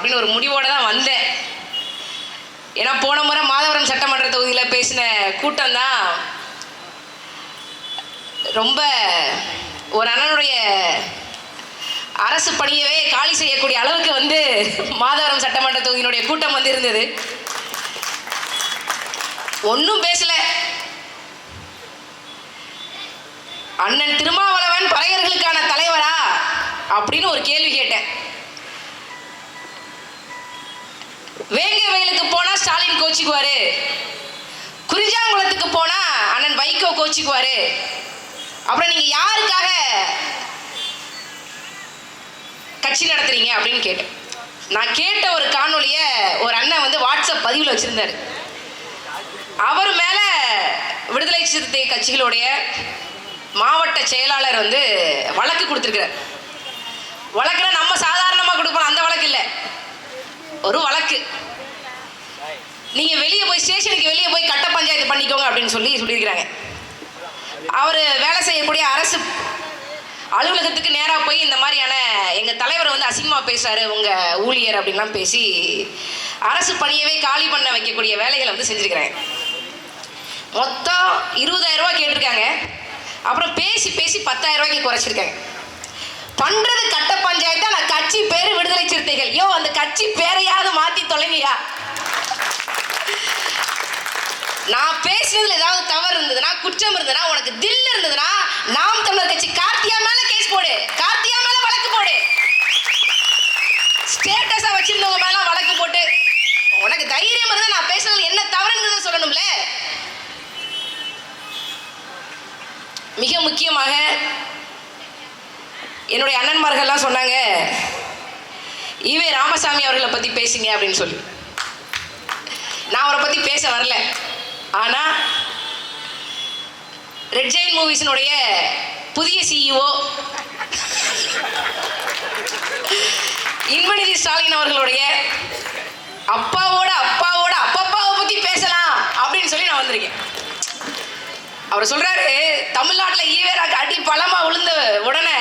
அப்படின்னு ஒரு முடிவோடு தான் வந்தேன். ஏன்னா போன முறை மாதவரம் சட்டமன்ற தொகுதியில் பேசின கூட்டம் தான் ரொம்ப ஒரு அண்ணனுடைய அரசு பணியவே காலி செய்யக்கூடிய அளவுக்கு வந்து மாதவரம் சட்டமன்ற தொகுதியினுடைய கூட்டம் வந்து இருந்தது. ஒன்றும் பேசல. அண்ணன் திருமாவளவன் பறையர்களுக்கான தலைவரா அப்படின்னு ஒரு கேள்வி கேட்டேன். வேங்க வயலுக்கு போனா ஸ்டாலின் கோச்சிக்குவாரு. குறிஞ்சாங்குளத்துக்கு போனா அண்ணன் வைகோ கோச்சிக்குவாரு. அப்புறம் நீங்க யாருக்காக கட்சி நடத்துறீங்க அப்படின்னு கேட்டேன். நான் கேட்ட ஒரு காணொலிய ஒரு அண்ணன் வந்து வாட்ஸ்அப் பதிவில் வச்சிருந்தாரு. அவர் மேல விடுதலை சிறுத்தை கட்சிகளுடைய மாவட்ட செயலாளர் வந்து வழக்கு கொடுத்துருக்கிறார். வழக்குனா நம்ம சாதாரணமாக கொடுப்போம் அந்த வழக்கு இல்லை. ஒரு வழக்கு. நீங்க வெளியே போய் ஸ்டேஷனுக்கு வெளியே போய் கட்ட பஞ்சாயத்து பண்ணிக்கோங்க அப்படின்னு சொல்லி சொல்லியிருக்கிறாங்க. அவர் வேலை செய்யக்கூடிய அரசு அலுவலகத்துக்கு நேராக போய் இந்த மாதிரியான எங்கள் தலைவர் வந்து அசிங்கமாக பேசுறாரு உங்கள் ஊழியர் அப்படின்லாம் பேசி அரசு பணியவே காலி பண்ண வைக்கக்கூடிய வேலைகளை வந்து செஞ்சுருக்கிறாங்க. மொத்தம் இருபதாயிரம் கேட்டிருக்காங்க. அப்புறம் பேசி பேசி பத்தாயிரம் ரூபாய்க்கு குறைச்சிருக்காங்க. பண்றது கட்ட பஞ்சாயத்து? ஆனா கட்சி பேரு விடுதலை சிறுத்தைகள். யோ அந்த கட்சி பேரையாவது மாத்தி தொலைங்கயா நான் பேசினதுல ஏதாவது தவறு இருந்ததுன்னா குற்றம் இருந்ததுன்னா உனக்கு தில் இருந்ததுன்னா நாம் தமிழர் கட்சி கார்த்தியா மேல கேஸ் போடு. கார்த்தியா மேல வழக்கு போடு. ஸ்டேட்டஸா வச்சிருந்தவங்க மேல வழக்கு போட்டு. உனக்கு தைரியம் இருந்தா நான் பேசுனதுல என்ன தவறுங்கிறத சொல்லணும்ல? மிக முக்கியமாக என்னுடைய அண்ணன்மார்கள்லாம் சொன்னாங்க ஈவே ராமசாமி அவர்களை பற்றி பேசுங்க அப்படின்னு சொல்லி. நான் அவரை பற்றி பேச வரல. ஆனால் ரெட் ஜெயின் மூவிஸினுடைய புதிய சிஇஓ இன்பநிதி ஸ்டாலின் அவர்களுடைய அப்பாவோட அப்பாவோட அப்பப்பாவை பற்றி பேசலாம் அப்படின்னு சொல்லி நான் வந்திருக்கேன். அவர் சொல்கிறாரு தமிழ்நாட்டில் ஈவேராக்கு அடி பழமாக விழுந்த உடனே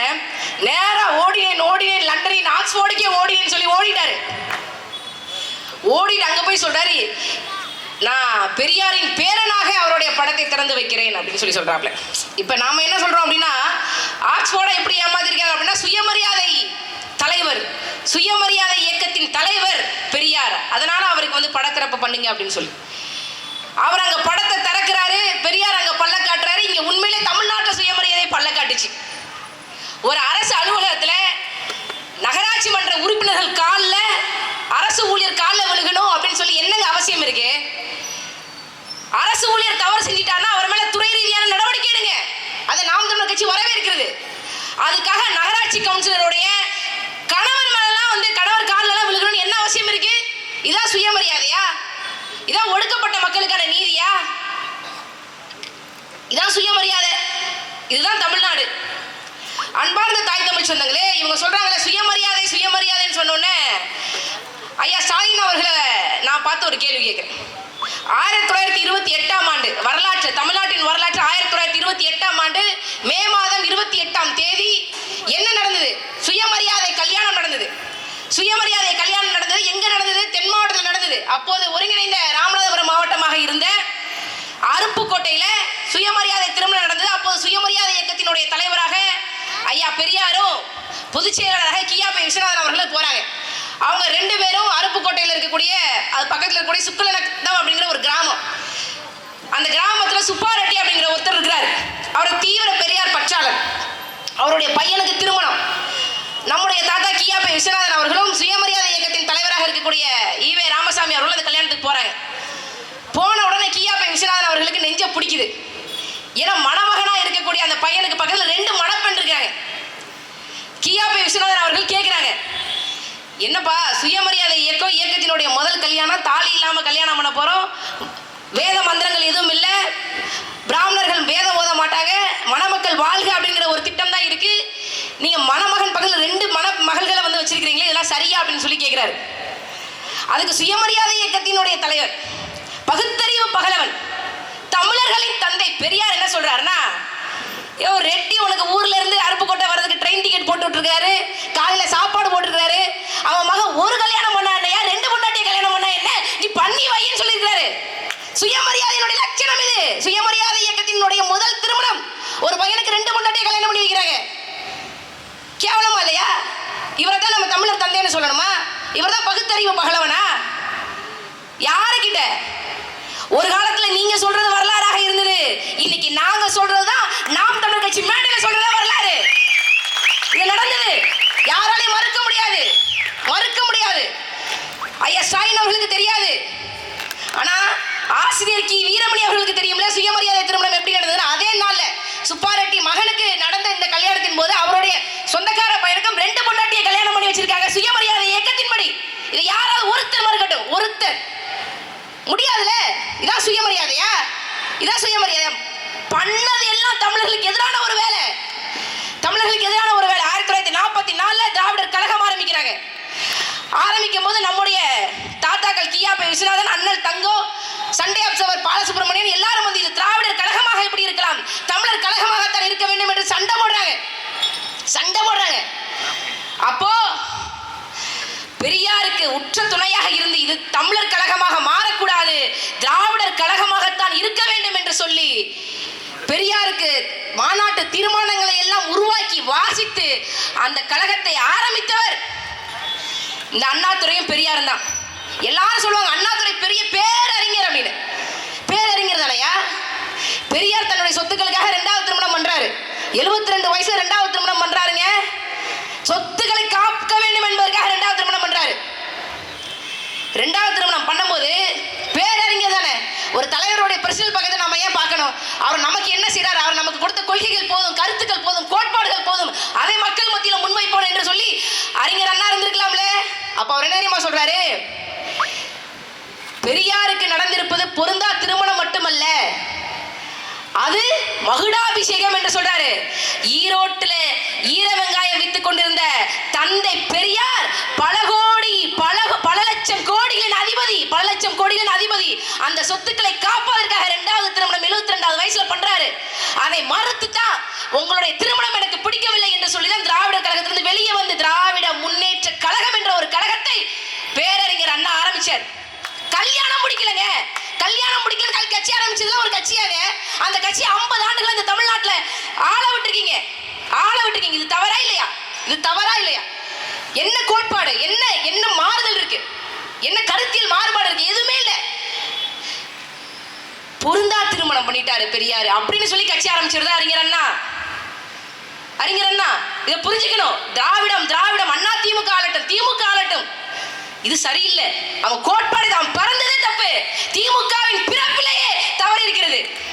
நேரா ஓடினேன் ஓடினேன் லண்டனின் ஆக்ஸ்போர்டுக்கே ஓடினேன்னு சொல்லி ஓடிட்டாரு. ஓடிட்டு அங்க போய் சொல்றாரு நான் பெரியாரின் பேரனாக அவருடைய படத்தை திறந்து வைக்கிறேன் அப்படின்னு சொல்லி சொல்றாப்ல இப்ப நாம என்ன சொல்றோம் அப்படின்னா ஆக்ஸ்போர்டை எப்படி ஏமாத்திருக்காங்க அப்படின்னா சுயமரியாதை தலைவர் சுயமரியாதை இயக்கத்தின் தலைவர் பெரியார். அதனால அவருக்கு வந்து படத்திறப்பு பண்ணுங்க அப்படின்னு சொல்லி. அவர் அங்க படத்தை திறக்கிறாரு பெரியார் அங்க பல்ல காட்டுறாரு இங்க உண்மை தமிழ்நாட்டு சுயமரியாதை பல்ல காட்டுச்சு ஒரு அரசு அலுவலகத்துல நகராட்சி மன்ற உறுப்பினர்கள் காலில் அரசு ஊழியர் காலில் விழுகணும் அப்படின்னு சொல்லி என்னங்க அவசியம் இருக்கு அரசு ஊழியர் தவறு செஞ்சிட்டாருன்னா அவர் மேல துறை ரீதியான நடவடிக்கை எடுங்க அதை நாம் தமிழர் கட்சி வரவேற்கிறது. அதுக்காக நகராட்சி கவுன்சிலருடைய கணவர் மேலாம் வந்து கணவர் காலெல்லாம் விழுகணும்னு என்ன அவசியம் இருக்கு? இதான் சுயமரியாதையா? இதான் ஒடுக்கப்பட்ட மக்களுக்கான நீதியா? இதான் சுயமரியாதை. இதுதான் தமிழ்நாடு. அன்பார்ந்த தாய் தமிழ் சொந்தங்களே இவங்க சொல்றாங்களே சுயமரியாதை சுயமரியாதைன்னு சொன்னோன்னே ஐயா ஸ்டாலின் அவர்களை நான் பார்த்து ஒரு கேள்வி கேட்குறேன். ஆயிரத்தி தொள்ளாயிரத்தி இருபத்தி எட்டாம் ஆண்டு வரலாற்று தமிழ்நாட்டின் வரலாற்று ஆயிரத்தி தொள்ளாயிரத்தி இருபத்தி எட்டாம் ஆண்டு மே மாதம் இருபத்தி எட்டாம் தேதி என்ன நடந்தது? சுயமரியாதை கல்யாணம் நடந்தது. சுயமரியாதை கல்யாணம் நடந்தது. எங்க நடந்தது? தென் மாவட்டத்தில் நடந்தது. அப்போது ஒருங்கிணைந்த ராமநாதபுரம் மாவட்டமாக இருந்த அருப்புக்கோட்டையில சுயமரியாதை திருமணம் நடந்தது. அப்போது சுயமரியாதை இயக்கத்தினுடைய தலைவராக ஐயா பெரியாரும் பொதுச் செயலாளராக கியாபி விஸ்வநாதன் அவர்களும் போறாங்க. அவங்க ரெண்டு பேரும் அருப்புக்கோட்டையில் இருக்கக்கூடிய அது பக்கத்தில் இருக்கக்கூடிய சுக்குலநத்தம் அப்படிங்கிற ஒரு கிராமம். அந்த கிராமத்தில் சுப்பாரெட்டி அப்படிங்கிற ஒருத்தர் இருக்கிறார். அவர் தீவிர பெரியார் பற்றாளர் அவருடைய பையனுக்கு திருமணம். நம்முடைய தாத்தா கியாப்பை விஸ்வநாதன் அவர்களும் சுயமரியாதை இயக்கத்தின் தலைவராக இருக்கக்கூடிய ஈவே ராமசாமி அவர்களும் அந்த கல்யாணத்துக்கு போகிறாங்க போன உடனே கியாப்பை விஸ்வநாதன் அவர்களுக்கு நெஞ்ச பிடிக்குது. ஏன்னா மணமகனாக இருக்கக்கூடிய அந்த பையனுக்கு பக்கத்தில் ரெண்டு மணப்பெண் இருக்காங்க. கியாப்பை விஸ்வநாதன் அவர்கள் கேட்குறாங்க என்னப்பா சுயமரியாதை இயக்கம் இயக்கத்தினுடைய முதல் கல்யாணம் தாலி இல்லாம கல்யாணம் பண்ண போறோம். வேத மந்திரங்கள் எதுவும் இல்லை. பிராமணர்கள் வேதம் ஓத மாட்டாங்க. மணமக்கள் வாழ்க அப்படிங்கிற ஒரு திட்டம் தான் இருக்கு. நீங்க மணமகன் பக்கத்துல ரெண்டு மண மகள்களை வந்து வச்சிருக்கிறீங்களே இதெல்லாம் சரியா அப்படின்னு சொல்லி கேட்கிறாரு அதுக்கு சுயமரியாதை இயக்கத்தினுடைய தலைவர் பகுத்தறிவு பகலவன். தமிழர்களின் தந்தை பெரியார் என்ன சொல்றாருன்னா யோ ரெட்டி உனக்கு ஊர்ல இருந்து அருப்புக்கோட்டை வர்றதுக்கு ட்ரெயின் டிக்கெட் போட்டு விட்டுருக்காரு காலையில சாப்பாடு போட்டு பகுத்தறிவு பகலவனா யாருக்கிட்ட? ஒரு காலத்துல நீங்க சொல்றது வரலாறாக இருந்தது. இன்னைக்கு நாங்க சொல்றதுதான் நாம் தமிழ் கட்சி மேடையில சொல்றதா வரலாறு. இது நடந்தது. யாராலையும் மறுக்க முடியாது. மறுக்க முடியாது. ஐயா ஸ்டாலின் அவர்களுக்கு தெரியாது. ஆனா ஆசிரியர் கி. வீரமணி அவர்களுக்கு தெரியும்ல? சுயமரியாதை திருமணம் எப்படி நடந்ததுன்னு? அதே நாள்ல சுப்பாரெட்டி மகனுக்கு நடந்த இந்த கல்யாணத்தின் போது அவருடைய சொந்தக்கார பையனுக்கும் ரெண்டு பொண்டாட்டியை கல்யாணம் பண்ணி வச்சிருக்காங்க. சுயமரியாதை இயக்கத்தின்படி. இது யாராவது ஒருத்தர் மறுக்கட்டும் ஒருத்தர். முடியாதுல இதான் சுயமரியாதையா? இதான் சுயமரியாதை பண்ணது எல்லாம் தமிழர்களுக்கு எதிரான ஒரு வேலை. தமிழர்களுக்கு எதிரான ஒரு வேலை. ஆயிரத்தி தொள்ளாயிரத்தி நாற்பத்தி நாலுல திராவிடர் கழகம் ஆரம்பிக்கிறாங்க. ஆரம்பிக்கும் போது நம்முடைய தாத்தாக்கள் கியாபி விஸ்வநாதன் அண்ணல் தங்கோ சண்டே அப்சவர் பாலசுப்ரமணியன் எல்லாரும் வந்து இது திராவிடர் கழகமாக எப்படி இருக்கலாம் தமிழர் கழகமாகத்தான் இருக்க வேண்டும் என்று சண்டை போடுறாங்க சண்டை போடுறாங்க அப்போ பெரியாருக்கு உற்ற துணையாக இருந்து இது தமிழர் கழகமாக மாறக்கூடாது திராவிடர் கழகமாகத்தான் இருக்க வேண்டும் என்று சொல்லி பெரியாருக்கு மாநாட்டு தீர்மானங்களை எல்லாம் உருவாக்கி வாசித்து அந்த கழகத்தை ஆரம்பித்தவர். இந்த அண்ணாத்துறையும் பெரியாரும் தான். எல்லாரும் சொல்லுவாங்க அண்ணாதுரை பெரிய பேரறிஞர் அப்படின்னு. பேரறிஞர் தானையா பெரியார் தன்னுடைய சொத்துக்களுக்காக ரெண்டாவது திருமணம் பண்றாரு. 72 ரெண்டு வயசுல ரெண்டாவது திருமணம் பண்றாருங்க. சொத்துக்களை காக்க வேண்டும் என்பதற்காக ரெண்டாவது திருமணம் பண்றாரு. ரெண்டாவது திருமணம் பண்ணும்போது பேரறிஞர் தானே ஒரு தலைவருடைய பிரசிடல் பக்கத்தை நம்ம அவர் நமக்கு என்ன செய்றாரு அவர் நமக்கு கொடுத்த கொள்கைகள் போதும் கருத்துக்கள் போதும் கோட்பாடுகள் போதும். அதை மக்கள் மத்தியில் முன்வைப்போம் என்று சொல்லி அறிஞர் அண்ணா இருந்திருக்கலாம்ல? அப்ப அவர் என்ன தெரியுமா சொல்றாரு? பெரியாருக்கு நடந்திருப்பது பொருந்தா திருமணம் மட்டுமல்ல அது மகுடாபிஷேகம் என்று சொல்றாரு. ஈரோட்டுல ஈர வெங்காயம் வித்து கொண்டிருந்த தந்தை பெரியார் பல கோடி பல பல லட்சம் கோடிகளின் அதிபதி பல லட்சம் கோடிகளின் அதிபதி அந்த சொத்துக்களை காப்பதற்காக இரண்டாவது திருமணம் 72 ரெண்டாவது வயசுல பண்றாரு. அதை மறுத்து தான் உங்களுடைய திருமணம் எனக்கு பிடிக்கவில்லை என்று சொல்லி தான் திராவிடர் கழகத்திலிருந்து வெளியே வந்து திராவிட முன்னேற்ற கழகம் என்ற ஒரு கழகத்தை பேரறிஞர் அண்ணா ஆரம்பிச்சார். கல்யாணம் முடிக்கலங்க. கல்யாணம் முடிக்கல கட்சி ஆரம்பிச்சதுல ஒரு கட்சியாங்க அந்த கட்சி 50 ஆண்டுகள் இந்த தமிழ்நாட்டில் ஆள விட்டுருக்கீங்க. ஆள விட்டுருக்கீங்க. இது தவறா இல்லையா? இது தவறா இல்லையா? என்ன கோட்பாடு? என்ன என்ன மாறுதல் இருக்கு? என்ன கருத்தியல் மாறுபாடு இருக்கு? எதுவுமே இல்லை. பொருந்தா திருமணம் பண்ணிட்டாரு பெரியார். அப்படின்னு சொல்லி கட்சி ஆரம்பிச்சிருந்தா அறிஞர் அண்ணா? அறிஞர் அண்ணா இதை புரிஞ்சுக்கணும். திராவிடம் திராவிடம் அண்ணா திமுக ஆளட்டும் திமுக ஆளட்டும். இது சரியில்லை. அவன் கோட்பாடு அவன் பறந்ததே தப்பு. திமுகவின் பிறப்பிலேயே தவறு இருக்கிறது